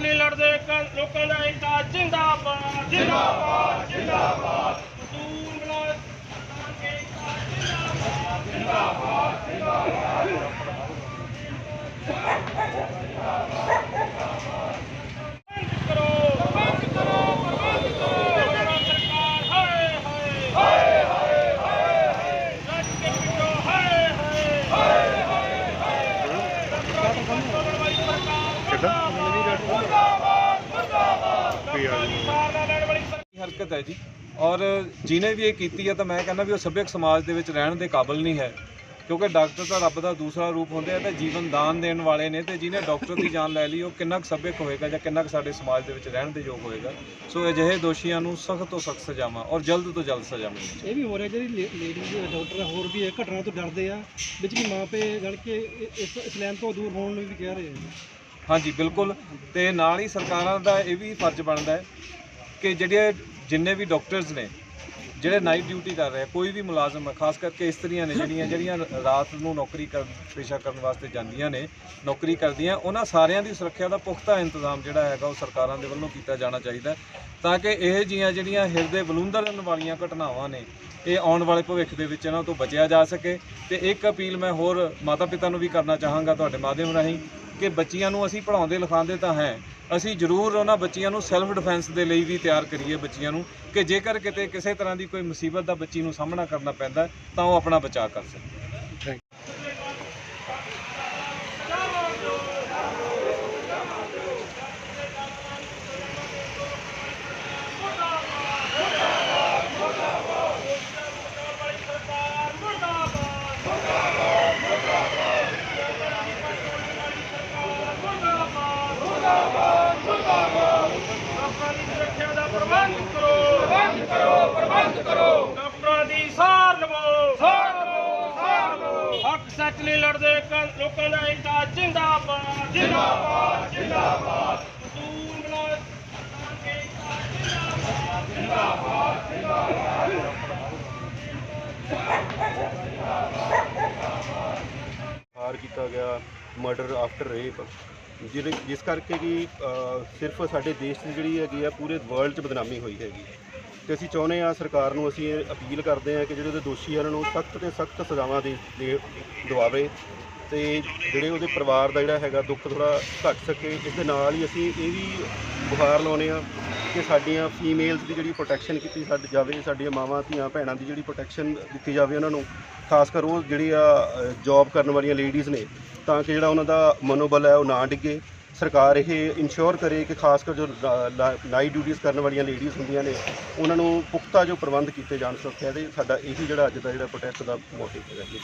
ਨਹੀਂ ਲੜਦੇ ਲੋਕਾਂ ਦਾ ਹਰਕਤ ਹੈ ਜੀ। ਔਰ ਜਿਹਨੇ ਵੀ ਇਹ ਕੀਤੀ ਹੈ ਤਾਂ ਮੈਂ ਕਹਿੰਦਾ ਵੀ ਉਹ ਸੱਭਿਅਕ ਸਮਾਜ ਦੇ ਵਿੱਚ ਰਹਿਣ ਦੇ ਕਾਬਿਲ ਨਹੀਂ ਹੈ। ਕਿਉਂਕਿ ਡਾਕਟਰ ਤਾਂ ਰੱਬ ਦਾ ਦੂਸਰਾ ਰੂਪ ਹੁੰਦੇ ਆ ਤੇ ਜੀਵਨ ਦਾਨ ਦੇਣ ਵਾਲੇ ਨੇ ਤੇ ਜਿਹਨੇ ਡਾਕਟਰ ਦੀ ਜਾਨ ਲੈ ਲਈ ਉਹ ਕਿੰਨਾ ਕੁ ਸੱਭਿਅਕ ਹੋਏਗਾ ਜਾਂ ਕਿੰਨਾ ਕੁ ਸਾਡੇ ਸਮਾਜ ਦੇ ਵਿੱਚ ਰਹਿਣ ਦੇ ਯੋਗ ਹੋਏਗਾ। ਸੋ ਅਜਿਹੇ ਦੋਸ਼ੀਆਂ ਨੂੰ ਸਖਤ ਤੋਂ ਸਖਤ ਸਜ਼ਾਵਾਂ ਔਰ ਜਲਦ ਤੋਂ ਜਲਦ ਸਜ਼ਾ ਮਿਲਣੀ ਚਾਹੀਦੀ। ਇਹ ਵੀ ਹੋ ਰਿਹਾ ਜਿਹੜੀ ਲੇਡੀ ਡਾਕਟਰ ਹੋਰ ਵੀ ਇਹ ਘਟਨਾ ਤੋਂ ਡਰਦੇ ਆ ਵਿੱਚ ਕੀ ਮਾਪੇ ਜਣ ਕੇ ਇਹ- ਇਸ ਇਸ ਲਾਈਨ ਤੋਂ ਦੂਰ ਹੋਣ ਨੂੰ ਵੀ ਕਹਿ ਰਹੇ ਆ। ਹਾਂਜੀ ਬਿਲਕੁਲ। ਤੇ ਨਾਲ ਹੀ ਸਰਕਾਰਾਂ ਦਾ ਇਹ ਵੀ ਫਰਜ਼ ਬਣਦਾ ਹੈ ਕਿ ਜਿਹੜੇ ਜਿੰਨੇ ਵੀ ਡਾਕਟਰਸ ਨੇ, ਜਿਹੜੇ ਨਾਈਟ ਡਿਊਟੀ ਕਰ ਰਹੇ ਕੋਈ ਵੀ ਮੁਲਾਜ਼ਮ ਹੈ ਖਾਸ ਕਰਕੇ ਇਸਤਰੀਆਂ ਨੇ ਜਿਹੜੀਆਂ ਜਿਹੜੀਆਂ ਰਾਤ ਨੂੰ ਨੌਕਰੀ ਕਰਨ, ਪੇਸ਼ਾ ਕਰਨ ਵਾਸਤੇ ਜਾਂਦੀਆਂ ਨੇ, ਨੌਕਰੀ ਕਰਦੀਆਂ, ਉਹਨਾਂ ਸਾਰਿਆਂ ਦੀ ਸੁਰੱਖਿਆ ਦਾ ਪੁਖਤਾ ਇੰਤਜ਼ਾਮ ਜਿਹੜਾ ਹੈਗਾ ਉਹ ਸਰਕਾਰਾਂ ਦੇ ਵੱਲੋਂ ਕੀਤਾ ਜਾਣਾ ਚਾਹੀਦਾ ਤਾਂ ਕਿ ਇਹ ਜੀਆਂ ਜਿਹੜੀਆਂ ਹਿਰਦੇ ਬਲੂੰਦਰਨ ਵਾਲੀਆਂ ਘਟਨਾਵਾਂ ਨੇ, ਇਹ ਆਉਣ ਵਾਲੇ ਭਵਿੱਖ ਦੇ ਵਿੱਚ ਇਹਨਾਂ ਤੋਂ ਬਚਿਆ ਜਾ ਸਕੇ, ਤੇ ਇੱਕ ਅਪੀਲ ਮੈਂ ਹੋਰ ਮਾਤਾ ਪਿਤਾ ਨੂੰ ਵੀ ਕਰਨਾ ਚਾਹਾਂਗਾ ਤੁਹਾਡੇ ਮਾਧਿਅਮ ਰਾਹੀਂ ਕਿ ਬੱਚੀਆਂ ਨੂੰ ਅਸੀਂ ਪੜ੍ਹਾਉਂਦੇ ਲਿਖਾਉਂਦੇ ਤਾਂ ਹੈ। ਅਸੀਂ ਜ਼ਰੂਰ ਉਹਨਾਂ ਬੱਚੀਆਂ ਨੂੰ ਸੈਲਫ ਡਿਫੈਂਸ ਦੇ ਲਈ ਵੀ ਤਿਆਰ ਕਰੀਏ ਬੱਚੀਆਂ ਨੂੰ ਕਿ ਜੇਕਰ ਕਿਤੇ ਕਿਸੇ ਤਰ੍ਹਾਂ ਦੀ ਕੋਈ ਮੁਸੀਬਤ ਦਾ ਬੱਚੀ ਨੂੰ ਸਾਹਮਣਾ ਕਰਨਾ ਪੈਂਦਾ ਤਾਂ ਉਹ ਆਪਣਾ ਬਚਾਅ ਕਰ ਸਕੇ ਸਰਕਾਰ ਮੁਰਦਾਬਾਦ ਮੁਰਦਾਬਾਦ ਮੁਰਦਾਬਾਦ ਮੁਰਦਾਬਾਦ ਡਾਕਟਰਾਂ ਦੀ ਸੁਰੱਖਿਆ ਦਾ ਪ੍ਰਬੰਧ ਕਰੋ ਪ੍ਰਬੰਧ ਕਰੋ ਪ੍ਰਬੰਧ ਕਰੋ ਡਾਕਟਰਾਂ ਦੀ ਸਾਰ ਲਵੋ ਸਾਰ ਲਵੋ ਸਾਰ ਲਵੋ ਹੱਕ ਸੱਚ ਲਈ ਲੜਦੇ ਕ- ਲੋਕਾਂ ਦਾ ਏਕਾ ਜਿੰਦਾਬਾਦ ਜਿੰਦਾਬਾਦ ਜਿੰਦਾਬਾਦ ਮਜ਼ਦੂਰ ਮੁਲਾਜ਼ਮ ਏਕਾ ਜਿੰਦਾਬਾਦ ਹਾਰ ਕੀਤਾ ਗਿਆ ਮਰਡਰ ਆਫਟਰ ਰੇਪ ਜਿਹਦੇ ਜਿਸ ਕਰਕੇ ਕਿ ਅ, ਸਿਰਫ ਸਾਡੇ ਦੇਸ਼ ਦੀ ਜਿਹੜੀ ਹੈਗੀ ਆ ਪੂਰੇ ਵਰਲਡ 'ਚ ਬਦਨਾਮੀ ਹੋਈ ਹੈਗੀ ਤੇ ਅਸੀਂ ਚਾਹੁੰਦੇ ਆ ਸਰਕਾਰ ਨੂੰ ਅਸੀਂ ਇਹ ਅਪੀਲ ਕਰਦੇ ਆ ਕਿ ਜਿਹੜੇ ਉਹਦੇ ਦੋਸ਼ੀ ਆ ਉਹਨਾਂ ਨੂੰ ਸਖਤ ਤੇ ਸਖਤ ਸਜ਼ਾਵਾਂ ਦੇ ਦੇ ਦਿਵਾਵੇ ਤੇ ਜਿਹੜੇ ਉਹਦੇ ਪਰਿਵਾਰ ਦਾ ਜਿਹੜਾ ਹੈਗਾ ਦੁੱਖ ਥੋੜਾ ਘਟ ਸਕੇ, ਇਸ ਦੇ ਨਾਲ ਹੀ ਅਸੀਂ ਇਹ ਵੀ ਬੁਖਾਰ ਲਾਉਨੇ ਆ ਕਿ ਸਾਡੀਆਂ ਫੀਮੇਲਸ ਦੀ ਜਿਹੜੀ ਪ੍ਰੋਟੈਕਸ਼ਨ ਕੀਤੀ ਸਾਡ ਜਾਵੇ, ਸਾਡੀਆਂ ਮਾਵਾਂ, ਧੀਆਂ, ਭੈਣਾਂ ਦੀ ਜਿਹੜੀ ਪ੍ਰੋਟੈਕਸ਼ਨ ਦਿੱਤੀ ਜਾਵੇ ਉਹਨਾਂ ਨੂੰ, ਖਾਸ ਕਰ ਉਹ ਜਿਹੜੀ ਆ ਜੌਬ ਕਰਨ ਵਾਲੀਆਂ ਲੇਡੀਜ਼ ਨੇ, ਤਾਂ ਕਿ ਜਿਹੜਾ ਉਹਨਾਂ ਦਾ ਮਨੋਬਲ ਹੈ ਉਹ ਨਾ ਡਿੱਗੇ। ਸਰਕਾਰ ਇਹ ਇਨਸ਼ੋਰ ਕਰੇ ਕਿ ਖਾਸ ਕਰ ਜੋ ਨਾਈਟ ਡਿਊਟੀਆਂ ਕਰਨ ਵਾਲੀਆਂ ਲੇਡੀਜ਼ ਹੁੰਦੀਆਂ ਨੇ, ਉਹਨਾਂ ਨੂੰ ਪੁਖਤਾ ਜੋ ਪ੍ਰਬੰਧ ਕੀਤੇ ਜਾਣ ਸੁਰੱਖਿਆ ਦੇ, ਸਾਡਾ ਇਹੀ ਜਿਹੜਾ ਅੱਜ ਦਾ ਜਿਹੜਾ ਪ੍ਰੋਟੈਸਟ ਦਾ ਮੋਟਿਵ ਹੈਗਾ ਜੀ